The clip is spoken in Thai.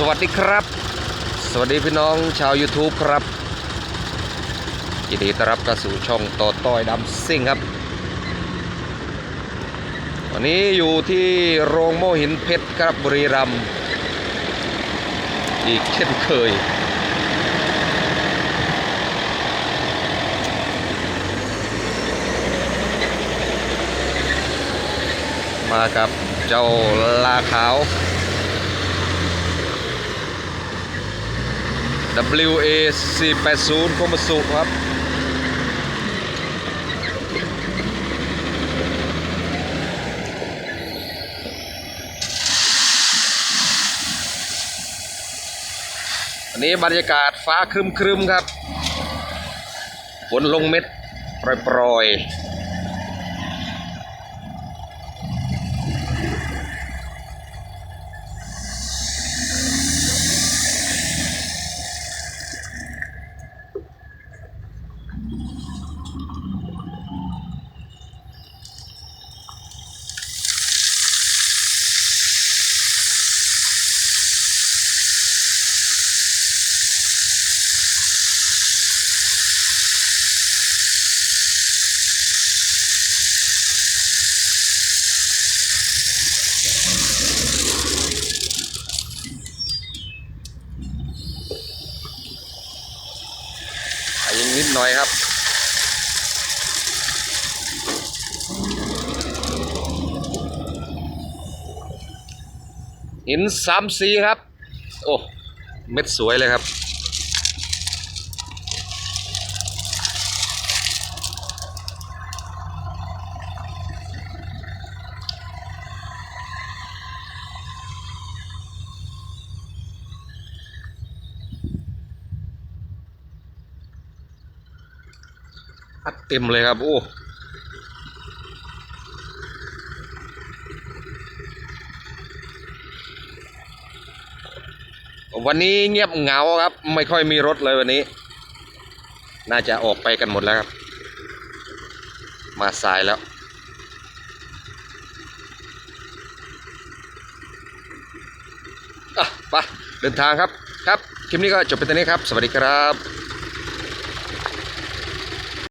สวัสดีครับ สวัสดีพี่น้องชาว YouTube ครับยินดีต้อนรับเข้าสู่ช่องต่อต้อยดำซิ่งครับ วันนี้อยู่ที่โรงโม่หินเพชรครับบุรีรัมย์อีกเช่นเคย มากับเจ้าลาขาว WA 480คมสุครับ อันนี้บรรยากาศฟ้าครึมๆครับ ฝนลงเม็ดปล่อยๆ หน่อยครับหินสามสีครับ โอ้ เม็ดสวยเลยครับ อัดเต็มเลยครับ โอ้วันนี้เงียบเหงาครับ ไม่ค่อยมีรถเลยวันนี้ น่าจะออกไปกันหมดแล้วครับ มาสายแล้วอะไปเดินทางครับครับ คลิปนี้ก็จบไปตรงนี้ครับ สวัสดีครับ